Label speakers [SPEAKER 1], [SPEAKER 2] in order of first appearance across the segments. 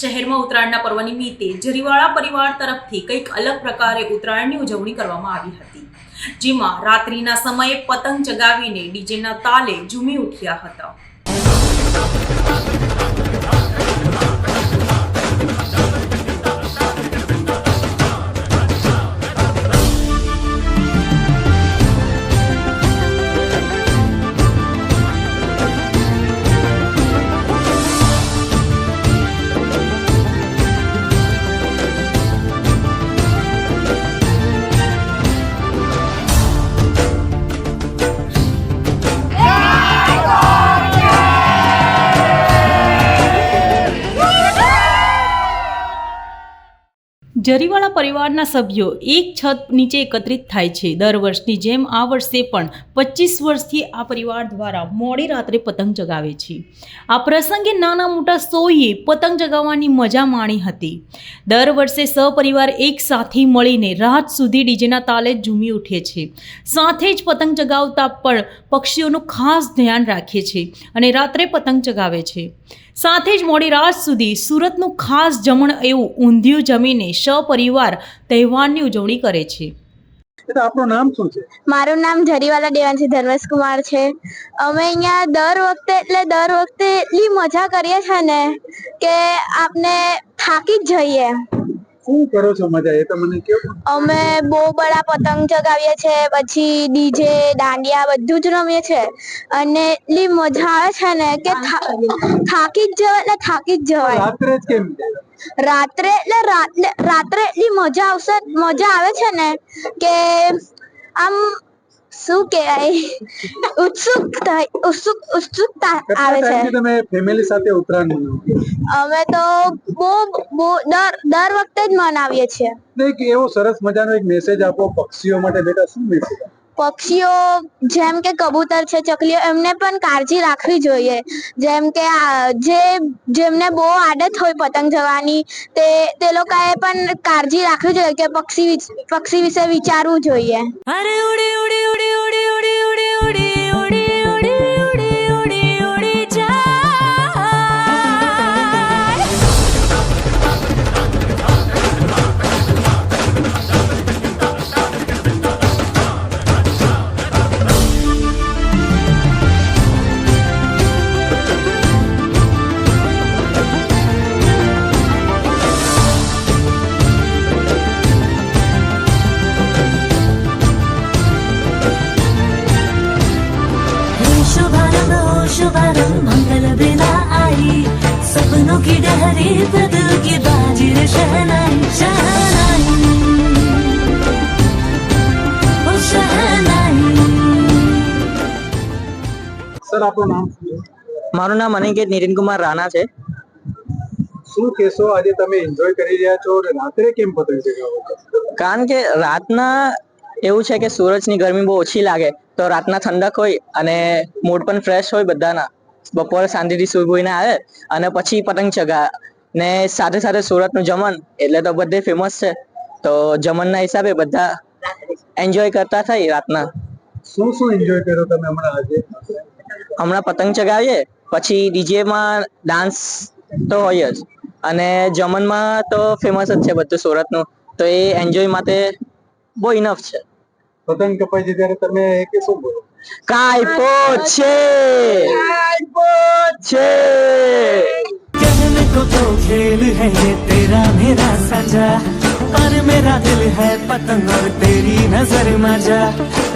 [SPEAKER 1] શહેરમાં ઉત્તરાયણના પર્વ નિમિત્તે જરીવાળા પરિવાર તરફથી કંઈક અલગ પ્રકારે ઉત્તરાયણની ઉજવણી કરવામાં આવી હતી, જેમાં રાત્રિના સમયે પતંગ ચગાવીને ડીજેના તાલે ઝૂમી ઉઠ્યા હતા. જરીવાળા પરિવારના સભ્યો એક છત નીચે એકત્રિત થાય છે. દર વર્ષની જેમ આ વર્ષે પણ પચીસ વર્ષથી આ પરિવાર દ્વારા મોડી રાત્રે પતંગ ચગાવે છે. આ પ્રસંગે નાના મોટા સોયે પતંગ ચગાવવાની મજા માણી હતી. દર વર્ષે સપરિવાર એક સાથે મળીને રાત સુધી ડીજેના તાલે ઝૂમી ઉઠે છે. સાથે જ પતંગ ચગાવતા પણ પક્ષીઓનું ખાસ ધ્યાન રાખે છે અને રાત્રે પતંગ ચગાવે છે. સાથે જ મોડી રાત સુધી સુરતનું ખાસ જમણ એવું ઊંધિયું જમીને સપરિવાર તહેવારની ઉજવણી કરે છે.
[SPEAKER 2] આપણું નામ શું છે?
[SPEAKER 3] મારું નામ જરીવાલા દેવાંશી ધર્મેશ કુમાર છે. અમે અહીંયા દર વખતે એટલે દર વખતે એટલી મજા કરીએ છે ને કે આપને થાકી જ જઈએ.
[SPEAKER 2] શું કરો છો મજા? એ તો મને કેવું
[SPEAKER 3] અમે બહુ બડા પતંગ ચગાવીએ છે પછી ડીજે દાંડિયા બધું જ રમીએ છે. અને એટલી મજા આવે છે ને કે થાકી જ જવાય એટલે થાકી જ જવાય.
[SPEAKER 2] રાત્રે જ કેમ
[SPEAKER 3] રાત્રે એટલે રાત્રે રાત્રે એટલી મજા આવશે મજા આવે છે ને કે આમ શું કહેવાય ઉત્સુક થાય ઉત્સુક ઉત્સુકતા આવે છે.
[SPEAKER 2] તમે ફેમિલી સાથે ઉત્તરાયણ મનાવો.
[SPEAKER 3] અમે તો બહુ બહુ દર દર વખતે જ મનાવીએ છીએ.
[SPEAKER 2] ને એક એવો સરસ મજાનો એક મેસેજ આપો પક્ષીઓ માટે. બેટા શું મેસેજ
[SPEAKER 3] પક્ષીઓ જેમ કે કબૂતર છે, ચકલીઓ, એમને પણ કાળજી રાખવી જોઈએ. જેમ કે જે, જેમને બહુ આદત હોય પતંગ જવાની તે તે લોકોએ પણ કાળજી રાખવી જોઈએ કે પક્ષી પક્ષી વિશે વિચારવું જોઈએ.
[SPEAKER 4] અરે ઉડી ઉડી ઉડી ઉડી
[SPEAKER 2] સર આપનું નામ
[SPEAKER 5] મારું નામ અનિકેત નિતિનકુમાર રાણા છે.
[SPEAKER 2] શું કેસો આજે તમે એન્જોય કરી રહ્યા છો અને રાત્રે કેમ પતંગ ચગાવો
[SPEAKER 5] કારણ કે રાતના એવું છે કે સૂરજની ગરમી બહુ ઓછી લાગે તો રાતના ઠંડક હોય અને મૂડ પણ ફ્રેશ હોય બધાના. બપોરે શાંતિથી સુઈ આવે અને પછી પતંગ ચગા ને સાથે સાથે સુરતનું જમણ એટલે તો બધે ફેમસ છે. તો જમણના હિસાબે બધા એન્જોય કરતા થઈ રાતના.
[SPEAKER 2] શું શું એન્જોય કર્યો તમે હમણાં આજે?
[SPEAKER 5] હમણાં પતંગ ચગાવીએ પછી ડીજેમાં ડાન્સ તો હોય જ. અને જમનમાં તો ફેમસ જ છે બધું સુરતનું. તો એ એન્જોય માટે બહુ ઇનફ છે.
[SPEAKER 2] પતંગ કપાઈ છે ત્યારે તમે કે શું બોલો?
[SPEAKER 5] કાયપો છે! કાયપો છે!
[SPEAKER 6] કહેને કો તો ખેલ હે તેરા મેરા સાંજા. मेरा दिल है पतंग और तेरी नजर मजा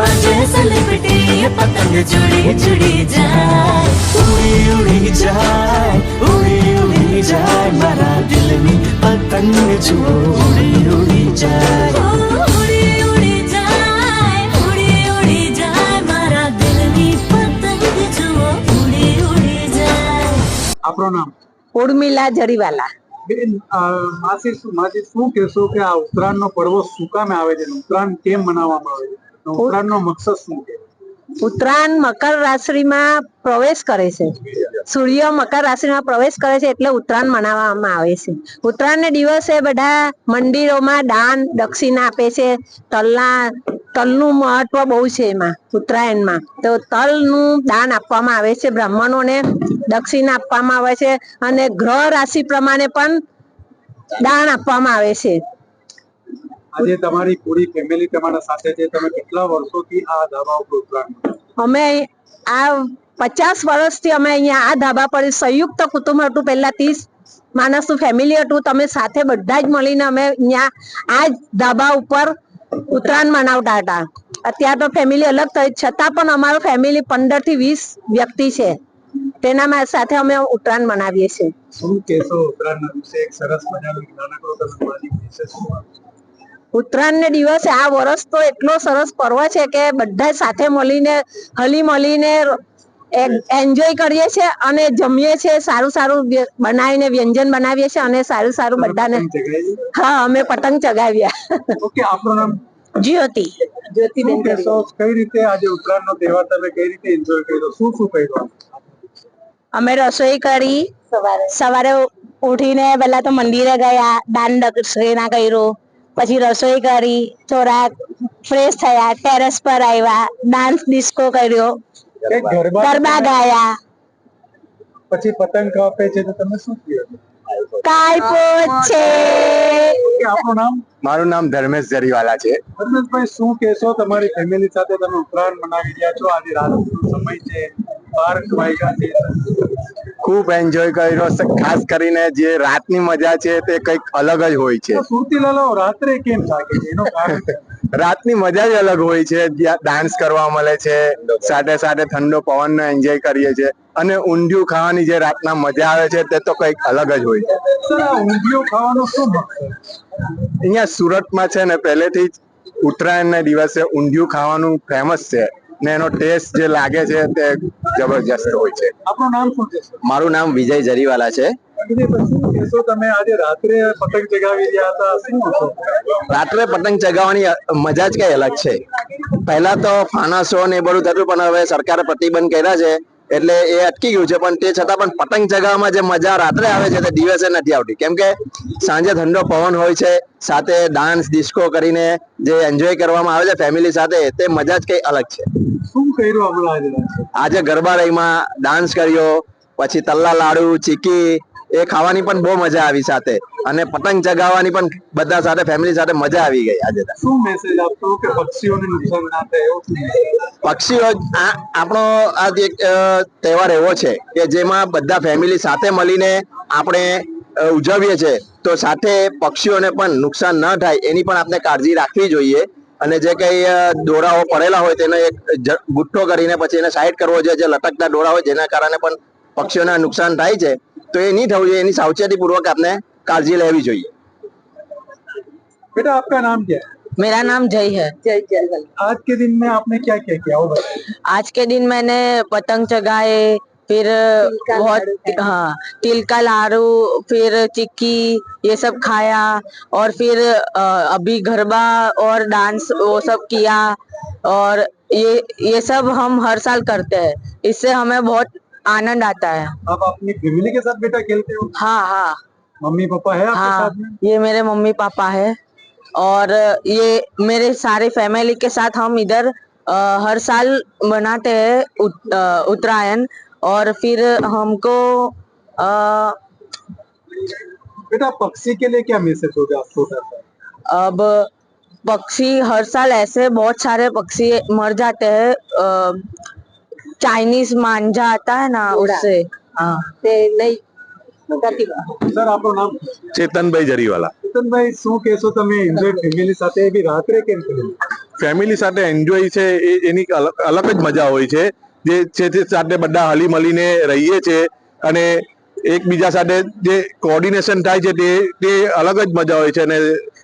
[SPEAKER 4] मजे से लिपटी ये पतंग जुड़ी जुड़ी जाए
[SPEAKER 6] उड़ी उड़ी जाए उड़ी उड़ी जाए मेरा दिल में पतंग छुओ उड़ी उड़ी जाए
[SPEAKER 4] ओ, उड़ी उड़ी जाए उड़ी उड़ी जाए मारा दिल नी पतंग जुओ उड़ी उड़ी जाए
[SPEAKER 2] આપણું નામ
[SPEAKER 7] ઉર્મિલા જરીવાલા
[SPEAKER 2] બેન માસી માસી શું કહેશો કે આ ઉત્તરાયણનો પર્વ શું કામે આવે છે ઉત્તરાયણ કેમ મનાવવામાં આવે છે? ઉત્તરાયણનો મકસદ શું છે?
[SPEAKER 7] ઉત્તરાયણ મકર રાશિમાં પ્રવેશ કરે છે. સૂર્ય મકર રાશિમાં પ્રવેશ કરે છે એટલે ઉત્તરાયણ મનાવવામાં આવે છે. ઉત્તરાયણને દિવસે બધા મંદિરોમાં દાન, દક્ષિણા આપે છે. તલના, તલનું મહત્વ બહુ છે એમાં, ઉત્તરાયણમાં. તો તલનું દાન આપવામાં આવે છે, બ્રાહ્મણોને દક્ષિણા આપવામાં આવે છે અને ગ્રહ રાશિ પ્રમાણે પણ દાન આપવામાં આવે છે.
[SPEAKER 2] આજે તમારી પૂરી ફેમિલી તમારા સાથે છે. તમે કેટલા વર્ષોથી આ ધાબા ઉપર ઉતરાણ
[SPEAKER 7] અમે આ પચાસ વર્ષથી અમે અહીંયા આ ધાબા પર સંયુક્ત કુટુંબ હતું. પહેલા ત્રીસ માણસનું ફેમિલી હતું. તમે સાથે બધા જ મળીને અમે અહીંયા આ ધાબા ઉપર ઉત્તરાયણ મનાવતા હતા. અત્યારે તો ફેમિલી અલગ થઈ. છતાં પણ અમારું ફેમિલી પંદરથી વીસ વ્યક્તિ છે. તેના સાથે અમે ઉત્તરાયણ મનાવીએ છીએ.
[SPEAKER 2] શું કહેશો ઉત્તરાયણના દિવસે? એક સરસ મજાનું નાનકડો તમે
[SPEAKER 7] ઉત્તરાયણને દિવસે આ વર્ષ તો એટલો સરસ પર્વ છે કે બધા સાથે મળીને હલી મળીને એન્જોય કરીએ છીએ અને જમીએ છીએ સારું સારું બનાવીને વ્યંજન બનાવીએ છીએ અને સારું સારું બધાને હા અમે પતંગ ચગાવ્યા
[SPEAKER 2] ઓકે આપણું નામ?
[SPEAKER 7] જ્યોતિ.
[SPEAKER 2] કહેશો કઈ રીતે આજે ઉત્તરાયણનો તહેવાર તમે કઈ રીતે એન્જોય કર્યો? શું શું કર્યું
[SPEAKER 7] અમે રસોઈ કરી. સવારે. ઉઠીને પહેલા તો મંદિરે ગયા દાન દક્ષિણા કર્યું. પછી રસોઈ કરી થોડા ફ્રેશ થયા ટેરેસ પર આવ્યા ડાન્સ ડિસ્કો કર્યો
[SPEAKER 2] ગરબા
[SPEAKER 7] ગાયા.
[SPEAKER 2] પછી પતંગ કાપે છે તો તમે શું કહો
[SPEAKER 7] કાયપો છે
[SPEAKER 2] આપણું નામ?
[SPEAKER 8] મારું નામ ધર્મેશ જરીવાલા છે.
[SPEAKER 2] ધર્મેશભાઈ શું કહેશો? તમારી ફેમિલી સાથે તમે ઉત્તરાયણ મનાવી રહ્યા છો? આજે રાત સમય છે. પાર્ક વાગ્યા છે
[SPEAKER 8] ખૂબ એન્જોય કર્યો છે. ખાસ કરીને જે રાતની મજા છે તે કંઈક અલગ જ હોય છે.
[SPEAKER 2] સુરતીલાલો રાત્રે કેમ થાકે છે? એનું
[SPEAKER 8] રાતની મજા જ અલગ હોય છે ડાન્સ કરવા મળે છે સાથે સાથે ઠંડો પવનનો એન્જોય કરીએ છીએ અને ઊંધિયું ખાવાની જે રાતના મજા આવે છે તે તો કંઈક અલગ જ હોય છે.
[SPEAKER 2] સર આ ઊંધિયું ખાવાનો શું
[SPEAKER 8] અહીંયા સુરતમાં છે ને પહેલેથી જ ઉત્તરાયણના દિવસે ઊંધિયું ખાવાનું ફેમસ છે. ને એનો ટેસ્ટ જે લાગે છે તે જબરજસ્ત હોય છે.
[SPEAKER 2] આપણું નામ શું છે
[SPEAKER 8] મારું નામ વિજય જરીવાલા છે.
[SPEAKER 2] રાત્રે પતંગ
[SPEAKER 8] ચગાવવાની મજા જ કઈ અલગ છે. પહેલા તો ફાનાસો ને એ બધું થતું પણ હવે સરકારે પ્રતિબંધ કર્યા છે. એટલે એ અટકી ગયું છે પણ તે છતાં પણ પતંગ ચગાવવામાં જે મજા રાત્રે આવે છે તે દિવસે નથી આવતી. કેમ કે સાંજે ઠંડો પવન હોય છે સાથે ડાન્સ ડિસ્કો કરીને જે એન્જોય કરવામાં આવે છે ફેમિલી સાથે તે મજા જ કઈ અલગ છે.
[SPEAKER 2] શું કર્યું આજે
[SPEAKER 8] ગરબા રહીમાં ડાન્સ કર્યો પછી તલ્લા લાડુ ચીકી એ ખાવાની પણ બહુ મજા આવી સાથે. અને પતંગ ચગાવવાની પણ બધા સાથે ફેમિલી સાથે મજા આવી ગઈ આજે
[SPEAKER 2] શું મેસેજ આપતો કે પક્ષીઓને નુકસાન ના થાય?
[SPEAKER 8] પક્ષીઓ આપણો આ એક, તહેવાર એવો છે કે જેમાં બધા ફેમિલી સાથે મળીને આપણે ઉજવીએ છીએ તો સાથે પક્ષીઓને પણ નુકસાન ન થાય એની પણ આપણે કાળજી રાખવી જોઈએ. અને જે કઈ દોરાઓ પડેલા હોય તેને એક ગુઠ્ઠો કરીને પછી એને સાઈડ કરવો જોઈએ જે લટકતા દોરા હોય જેના કારણે પણ પક્ષીઓને નુકસાન થાય છે. તો એ નહીં થવું જોઈએ એની સાવચેતી પૂર્વક આપણે કાળજી લેવી જોઈએ
[SPEAKER 2] बेटा आपका नाम क्या है
[SPEAKER 7] मेरा नाम जय है जय जय
[SPEAKER 2] आज के दिन में आपने क्या क्या किया वो बताइए
[SPEAKER 7] आज के दिन मैंने पतंग चगाए फिर बहुत हाँ तिल का लाड़ू फिर चिक्की ये सब खाया और फिर अ, अभी गरबा और डांस वो सब किया और ये ये सब हम हर साल करते हैं इससे हमें बहुत आनंद आता है।
[SPEAKER 2] आप अपनी फैमिली के साथ बेटा खेलते हो?
[SPEAKER 7] हाँ हाँ।
[SPEAKER 2] मम्मी पापा है आपके
[SPEAKER 7] हाँ
[SPEAKER 2] साथ में?
[SPEAKER 7] ये मेरे मम्मी पापा है। और ये मेरे सारे फैमिली के साथ हम इधर हर साल मनाते हैं उत- उत्तरायण। और फिर हमको अ,
[SPEAKER 2] बेटा पक्षी के लिए क्या मैसेज होगा आप छोटा
[SPEAKER 7] अब पक्षी हर साल ऐसे बहुत सारे पक्षी मर जाते हैं चाइनीज मांझा आता है ना उससे हाँ नहीं
[SPEAKER 2] સર આપણું નામ
[SPEAKER 9] ચેતનભાઈ જરીવાલા
[SPEAKER 2] ચેતનભાઈ શું કહેશો તમે એન્જોય ફેમિલી સાથે બી રાત્રે કેમ કર્યું
[SPEAKER 9] ફેમિલી સાથે એન્જોય છે એ એની અલગ અલગ જ મજા હોય છે જે છે તે સાથે બધા હળી મળીને રહીએ છે અને એકબીજા સાથે જે કોર્ડિનેશન થાય છે તે તે અલગ જ મજા હોય છે અને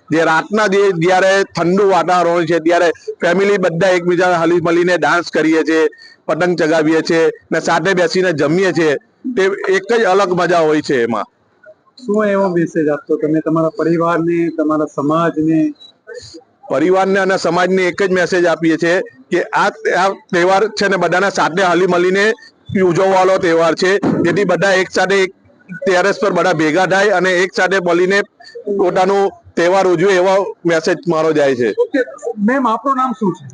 [SPEAKER 9] જે રાતના જે જ્યારે ઠંડુ વાતાવરણ છે ત્યારે ફેમિલી બધા એકબીજા હળી મળીને ડાન્સ કરીએ છીએ પતંગ ચગાવીએ છીએ ને સાથે બેસીને જમીએ છીએ તે એક જ અલગ મજા હોય છે એમાં.
[SPEAKER 2] શું એવો મેસેજ આપશો તમે? તમારા પરિવારને તમારા સમાજને?
[SPEAKER 9] પરિવારને અને સમાજને એક જ મેસેજ આપીએ છીએ કે આ આ તહેવાર છે ને બધાના સાથે હલી મળીને ઉજવવાનો તહેવાર છે. જેથી બધા એક સાથે એક ટેરેસ પર બધા ભેગા થાય અને એક સાથે મળીને પોતાનું તહેવાર ઉજવે એવા મેસેજ મારો જાય છે.
[SPEAKER 2] મેમ આપણું નામ શું છે?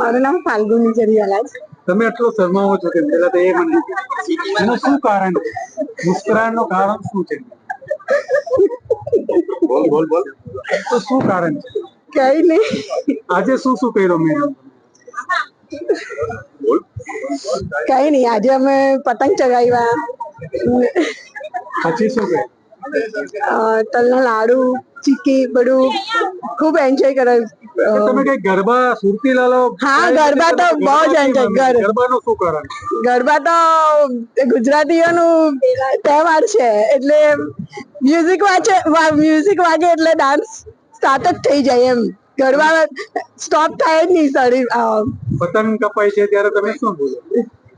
[SPEAKER 4] મારું નામ ફાલ્ગુની જરિયાલા છે.
[SPEAKER 2] તમે આટલો શરમાવો છો કે પેલા તો એ મને એનું શું કારણ છે? મુસ્કરાવાનું કારણ શું છે?
[SPEAKER 9] બોલ બોલ બોલ.
[SPEAKER 2] તો શું કારણ છે?
[SPEAKER 4] કઈ નહીં
[SPEAKER 2] આજે શું શું કર્યું મેં
[SPEAKER 4] કઈ નહીં આજે અમે પતંગ ચગાવ્યા.
[SPEAKER 2] પછી શું કર્યું?
[SPEAKER 4] તલના લાડુ ચીકી બધું ખૂબ એન્જોય કરાયું.
[SPEAKER 2] તમે કઈ ગરબા સુરતી લાલો
[SPEAKER 4] હા, ગરબા તો બહુ જ એન્જોય ગરબા
[SPEAKER 2] ગરબાનું શું કારણ?
[SPEAKER 4] ગરબા તો ગુજરાતીઓનું તહેવાર છે એટલે મ્યુઝિક વાંચે મ્યુઝિક વાગે એટલે ડાન્સ સ્ટાર્ટ જ થઈ જાય એમ. ગરબા સ્ટોપ થાય જ નહીં સોરી
[SPEAKER 2] પતંગ કપાય છે ત્યારે તમે શું બોલો?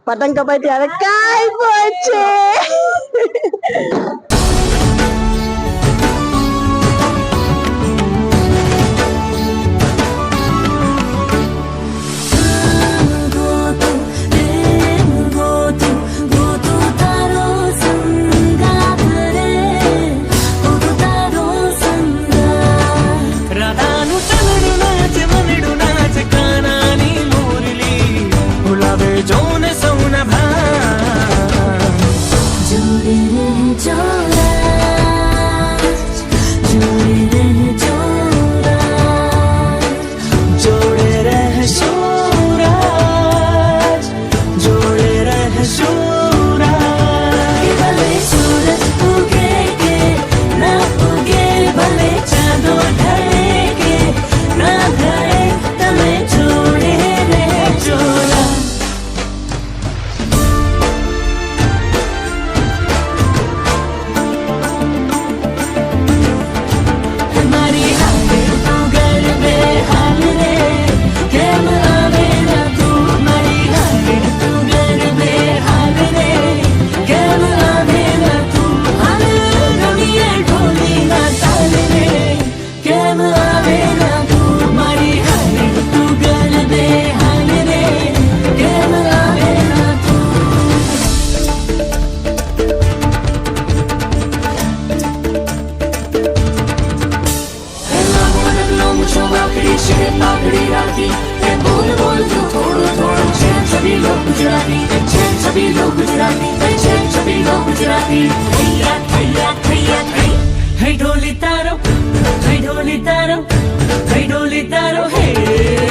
[SPEAKER 4] પતંગ કપાય ત્યારે કાઈ પહોંચે
[SPEAKER 6] હે ઢોલી તારો હે